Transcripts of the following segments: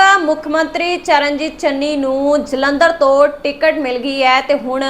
ਸਾਬਕਾ ਮੁੱਖ ਮੰਤਰੀ ਚਰਨਜੀਤ ਚੰਨੀ ਨੂੰ ਜਲੰਧਰ ਤੋਂ ਟਿਕਟ ਮਿਲ ਗਈ ਹੈ ਤੇ ਹੁਣ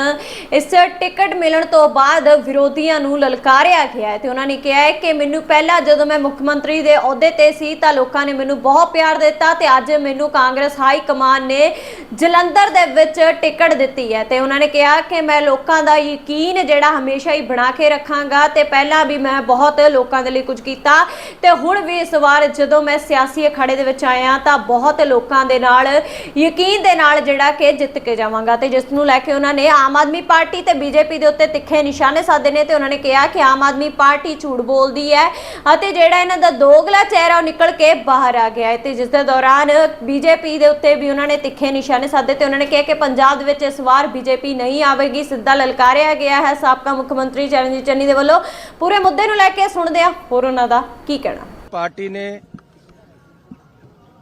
ਇਸ ਟਿਕਟ ਮਿਲਣ ਤੋਂ ਬਾਅਦ ਵਿਰੋਧੀਆਂ ਨੂੰ ਲਲਕਾਰਿਆ ਗਿਆ ਹੈ ਤੇ ਉਹਨਾਂ ਨੇ ਕਿਹਾ ਹੈ ਕਿ ਮੈਨੂੰ ਪਹਿਲਾਂ ਜਦੋਂ ਮੈਂ ਮੁੱਖ ਮੰਤਰੀ ਦੇ ਅਹੁਦੇ ਤੇ ਸੀ ਤਾਂ ਲੋਕਾਂ ਨੇ ਮੈਨੂੰ ਬਹੁਤ ਪਿਆਰ ਦਿੱਤਾ ਤੇ ਅੱਜ ਮੈਨੂੰ ਕਾਂਗਰਸ ਹਾਈ ਕਮਾਨ ਨੇ ਜਲੰਧਰ ਦੇ ਵਿੱਚ ਟਿਕਟ ਦਿੱਤੀ ਹੈ ਤੇ ਉਹਨਾਂ ਨੇ ਕਿਹਾ ਕਿ ਮੈਂ ਲੋਕਾਂ ਦਾ ਯਕੀਨ ਜਿਹੜਾ ਹਮੇਸ਼ਾ ਹੀ ਬਣਾ ਕੇ ਰੱਖਾਂਗਾ ਤੇ ਪਹਿਲਾਂ ਵੀ ਮੈਂ ਬਹੁਤ ਲੋਕਾਂ ਦੇ ਲਈ ਕੁਝ ਕੀਤਾ ਤੇ ਹੁਣ ਵੀ ਇਸ ਵਾਰ ਜਦੋਂ ਮੈਂ ਸਿਆਸੀ ਅਖਾੜੇ ਦੇ ਵਿੱਚ ਆਇਆ ਤਾਂ ਬਹੁਤ ਲੋਕਾਂ ਦੇ ਨਾਲ, ਯਕੀਨ ਦੇ ਨਾਲ ਜਿਹੜਾ ਕਿ ਜਿੱਤ ਕੇ ਜਾਵਾਂਗਾ। ਤੇ ਜਿਸ ਨੂੰ ਲੈ ਕੇ ਉਹਨਾਂ ਨੇ ਆਮ ਆਦਮੀ ਪਾਰਟੀ ਤੇ ਬੀਜੇਪੀ ਦੇ ਉੱਤੇ ਤਿੱਖੇ ਨਿਸ਼ਾਨੇ ਸਾਧੇ ਨੇ ਤੇ ਉਹਨਾਂ ਨੇ ਕਿਹਾ ਕਿ ਆਮ ਆਦਮੀ ਪਾਰਟੀ ਝੂਠ ਬੋਲਦੀ ਹੈ ਅਤੇ ਜਿਹੜਾ ਇਹਨਾਂ ਦਾ ਦੋਗਲਾ ਚਿਹਰਾ ਉਹ ਨਿਕਲ ਕੇ ਬਾਹਰ ਆ ਗਿਆ ਹੈ ਤੇ ਜਿਸ ਦੇ ਦੌਰਾਨ ਬੀਜੇਪੀ ਦੇ ਉੱਤੇ ਵੀ ਉਹਨਾਂ ਨੇ ਤਿੱਖੇ ਨਿਸ਼ਾਨੇ ਸਾਧੇ ਤੇ ਉਹਨਾਂ ਨੇ ਕਿਹਾ ਕਿ ਪੰਜਾਬ ਦੇ ਵਿੱਚ ਇਸ ਵਾਰ ਬੀਜੇਪੀ ਨਹੀਂ ਆਵੇਗੀ, ਸਿੱਧਾ ਲਲਕਾਰਿਆ ਗਿਆ ਹੈ ਸਾਬਕਾ ਮੁੱਖ ਮੰਤਰੀ ਚਰਨਜੀਤ ਚੰਨੀ ਦੇ ਵੱਲੋਂ। ਪੂਰੇ ਮੁੱਦੇ ਨੂੰ ਲੈ ਕੇ ਸੁਣਦੇ ਆ ਹੋਰ ਉਹਨਾਂ ਦਾ ਕੀ ਕਹਿਣਾ? ਪਾਰਟੀ ਨੇ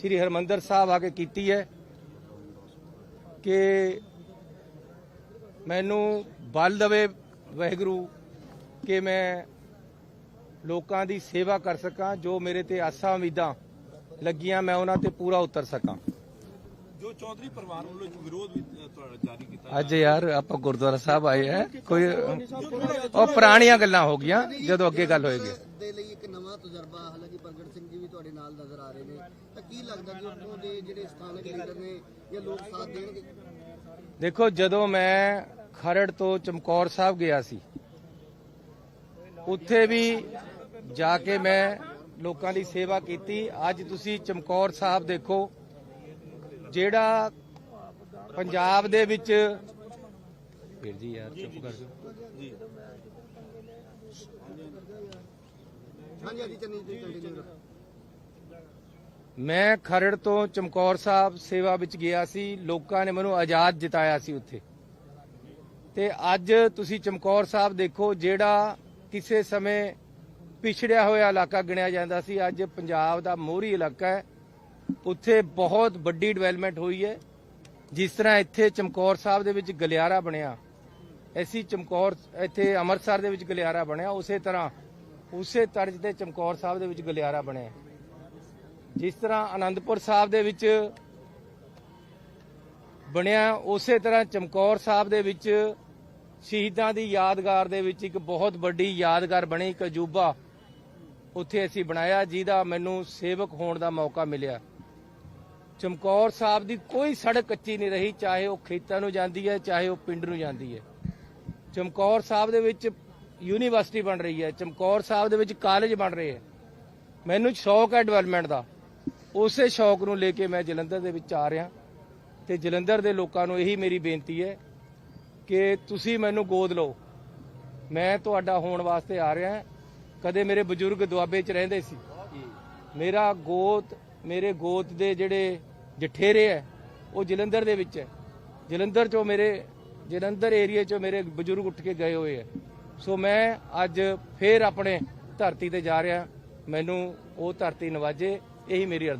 ਸ੍ਰੀ ਹਰਮੰਦਰ ਸਾਹਿਬ ਆ ਕੇ ਕੀਤੀ ਹੈ ਕਿ ਮੈਨੂੰ ਬਲ ਦਵੇ ਵਾਹਿਗੁਰੂ ਕਿ ਮੈਂ ਲੋਕਾਂ ਦੀ ਸੇਵਾ ਕਰ ਸਕਾਂ ਜੋ ਮੇਰੇ ਤੇ ਆਸਾਂ ਉਮੀਦਾਂ ਲੱਗੀਆਂ ਮੈਂ ਉਹਨਾਂ ਤੇ ਪੂਰਾ ਉਤਰ ਸਕਾਂ। ਜੋ ਚੌਧਰੀ ਪਰਿਵਾਰ ਵੱਲੋਂ ਇੱਕ ਵਿਰੋਧ ਵੀ ਜਾਰੀ ਕੀਤਾ ਅੱਜ ਯਾਰ ਆਪਾਂ ਗੁਰਦੁਆਰਾ ਸਾਹਿਬ ਆਏ ਹੈ ਕੋਈ ਉਹ ਪੁਰਾਣੀਆਂ ਗੱਲਾਂ ਹੋ ਗਈਆਂ ਜਦੋਂ ਅੱਗੇ ਗੱਲ ਹੋਏਗੀ। ਦੇ ਲਈ ਇੱਕ ਨਵਾਂ ਤਜਰਬਾ ਹਾਲਾਂਕਿ ਪ੍ਰਗਟ ਸਿੰਘ ਜੀ ਵੀ ਤੁਹਾਡੇ ਨਾਲ ਨਜ਼ਰ ਆ ਰਹੇ ਨੇ। ਕੀ ਲੱਗਦਾ ਕਿ ਉੱਥੋਂ ਦੇ ਜਿਹੜੇ ਸਥਾਨਕ ਲੀਡਰ ਨੇ ਜਾਂ ਲੋਕ ਸਾਥ ਦੇਣਗੇ? ਦੇਖੋ ਜਦੋਂ ਮੈਂ ਖਰੜ ਤੋਂ ਚਮਕੌਰ ਸਾਹਿਬ ਗਿਆ ਸੀ ਉੱਥੇ ਵੀ ਜਾ ਕੇ ਮੈਂ ਲੋਕਾਂ ਦੀ ਸੇਵਾ ਕੀਤੀ। ਅੱਜ ਤੁਸੀਂ ਚਮਕੌਰ ਸਾਹਿਬ ਦੇਖੋ ਜਿਹੜਾ ਪੰਜਾਬ ਦੇ ਵਿੱਚ ਵੀਰ ਜੀ ਯਾਰ ਚੁੱਪ ਕਰ ਜਾਓ। ਹਾਂਜੀ ਹਾਂਜੀ ਚੰਨੀ ਜੀ। ਮੈਂ ਖਰੜ ਤੋਂ ਚਮਕੌਰ ਸਾਹਿਬ ਸੇਵਾ ਵਿੱਚ ਗਿਆ ਸੀ। ਲੋਕਾਂ ਨੇ ਮੈਨੂੰ ਆਜ਼ਾਦ ਜਿਤਾਇਆ ਸੀ ਉੱਥੇ। ਤੇ ਅੱਜ ਤੁਸੀਂ ਚਮਕੌਰ ਸਾਹਿਬ ਦੇਖੋ, ਜਿਹੜਾ ਕਿਸੇ ਸਮੇਂ ਪਿਛੜਿਆ ਹੋਇਆ ਇਲਾਕਾ ਗਿਣਿਆ ਜਾਂਦਾ ਸੀ। ਅੱਜ ਪੰਜਾਬ ਦਾ ਮੋਹਰੀ ਇਲਾਕਾ ਹੈ। ਉੱਥੇ ਬਹੁਤ ਵੱਡੀ ਡਿਵੈਲਪਮੈਂਟ ਹੋਈ ਹੈ। ਜਿਸ ਤਰ੍ਹਾਂ ਇੱਥੇ ਚਮਕੌਰ ਸਾਹਿਬ ਦੇ ਵਿੱਚ ਗਲਿਆਰਾ ਬਣਿਆ, ਐਸੀ ਚਮਕੌਰ, ਇੱਥੇ ਅੰਮ੍ਰਿਤਸਰ ਦੇ ਵਿੱਚ ਗਲਿਆਰਾ ਬਣਿਆ, ਉਸੇ ਤਰ੍ਹਾਂ, ਉਸੇ ਤਰਜ਼ ਤੇ ਚਮਕੌਰ ਸਾਹਿਬ ਦੇ ਵਿੱਚ ਗਲਿਆਰਾ ਬਣਿਆ। ਜਿਸ ਤਰ੍ਹਾਂ ਆਨੰਦਪੁਰ ਸਾਹਿਬ ਦੇ ਵਿੱਚ ਬਣਿਆ, ਉਸੇ ਤਰ੍ਹਾਂ ਚਮਕੌਰ ਸਾਹਿਬ ਦੇ ਵਿੱਚ ਸ਼ਹੀਦਾਂ ਦੀ ਯਾਦਗਾਰ ਦੇ ਵਿੱਚ ਇੱਕ ਬਹੁਤ ਵੱਡੀ ਯਾਦਗਾਰ ਬਣੀ, ਇੱਕ ਅਜੂਬਾ ਉੱਥੇ ਅਸੀਂ ਬਣਾਇਆ, ਜਿਹਦਾ ਮੈਨੂੰ ਸੇਵਕ ਹੋਣ ਦਾ ਮੌਕਾ ਮਿਲਿਆ। ਚਮਕੌਰ ਸਾਹਿਬ ਦੀ ਕੋਈ ਸੜਕ ਕੱਚੀ ਨਹੀਂ ਰਹੀ, ਚਾਹੇ ਉਹ ਖੇਤਾਂ ਨੂੰ ਜਾਂਦੀ ਹੈ, ਚਾਹੇ ਉਹ ਪਿੰਡ ਨੂੰ ਜਾਂਦੀ ਹੈ। ਚਮਕੌਰ ਸਾਹਿਬ ਦੇ ਵਿੱਚ ਯੂਨੀਵਰਸਿਟੀ ਬਣ ਰਹੀ ਹੈ, ਚਮਕੌਰ ਸਾਹਿਬ ਦੇ ਵਿੱਚ ਕਾਲਜ ਬਣ ਰਹੇ ਹੈ। ਮੈਨੂੰ ਸ਼ੌਕ ਹੈ ਡਿਵੈਲਪਮੈਂਟ ਦਾ। ਉਸੇ ਸ਼ੌਕ ਨੂੰ ਲੈ ਕੇ ਮੈਂ ਜਲੰਧਰ ਦੇ ਵਿੱਚ ਆ ਰਿਹਾ ਤੇ ਜਲੰਧਰ ਦੇ ਲੋਕਾਂ ਨੂੰ ਇਹੀ ਮੇਰੀ ਬੇਨਤੀ ਹੈ ਕਿ ਤੁਸੀਂ ਮੈਨੂੰ ਗੋਦ ਲਓ। ਮੈਂ ਤੁਹਾਡਾ ਹੋਣ ਵਾਸਤੇ ਆ ਰਿਹਾ ਕਦੇ ਮੇਰੇ ਬਜ਼ੁਰਗ ਦੁਆਬੇ 'ਚ ਰਹਿੰਦੇ ਸੀ। ਮੇਰਾ ਗੋਤ, ਮੇਰੇ ਗੋਤ ਦੇ ਜਿਹੜੇ ਜਠੇਰੇ ਹੈ, ਉਹ ਜਲੰਧਰ ਦੇ ਵਿੱਚ ਹੈ। ਜਲੰਧਰ 'ਚੋਂ ਮੇਰੇ, ਜਲੰਧਰ ਏਰੀਆ 'ਚੋਂ ਮੇਰੇ ਬਜ਼ੁਰਗ ਉੱਠ ਕੇ ਗਏ ਹੋਏ ਹੈ। ਸੋ ਮੈਂ ਅੱਜ ਫੇਰ ਆਪਣੇ ਧਰਤੀ ਤੇ ਜਾ ਰਿਹਾ। ਮੈਨੂੰ ਉਹ ਧਰਤੀ ਨਵਾਜੇ, ਇਹੀ ਮੇਰੀ ਅਰਦਾਸ